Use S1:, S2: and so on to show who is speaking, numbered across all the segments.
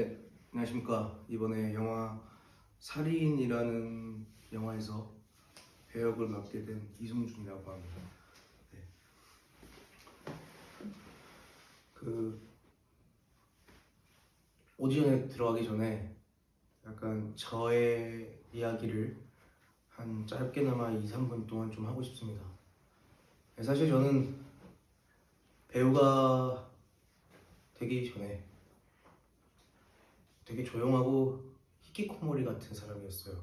S1: 네, 안녕하십니까. 이번에 영화 살인이라는 영화에서 배역을 맡게 된 이승준이라고 합니다. 네. 그 오디션에 들어가기 전에 약간 저의 이야기를 한 짧게나마 2, 3분 동안 좀 하고 싶습니다. 네, 사실 저는 배우가 되기 전에 되게 조용하고 히키코모리 같은 사람이었어요.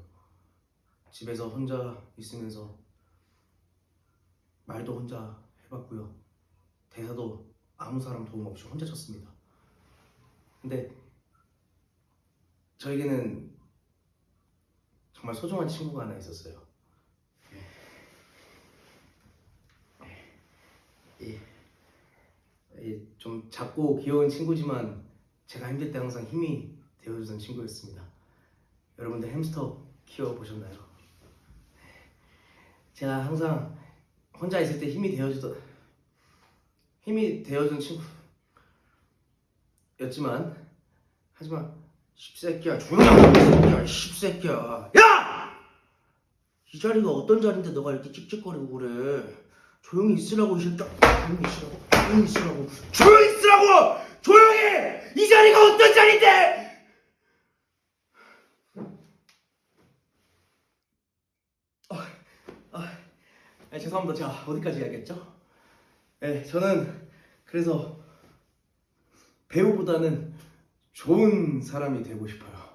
S1: 집에서 혼자 있으면서 말도 혼자 해봤고요. 대사도 아무 사람 도움 없이 혼자 쳤습니다. 근데 저에게는 정말 소중한 친구가 하나 있었어요. 예. 예, 좀 작고 귀여운 친구지만 제가 힘들 때 항상 힘이 되어주던 친구였습니다. 여러분들 햄스터 키워보셨나요? 제가 항상 혼자 있을 때 힘이 되어주던 힘이 되어준 친구였지만 하지만 십새끼야 조용히 하고 십새끼야. 야! 이 자리가 어떤 자리인데 너가 이렇게 찍찍거리고 그래? 조용히 있으라고 이 새끼야 조용히 있으라고? 조용히 있으라고. 조용히 있으라고! 조용히! 이 자리가 어떤 자리인데 아, 아, 아, 죄송합니다 제가 어디까지 해야겠죠? 네 저는 그래서 배우보다는 좋은 사람이 되고 싶어요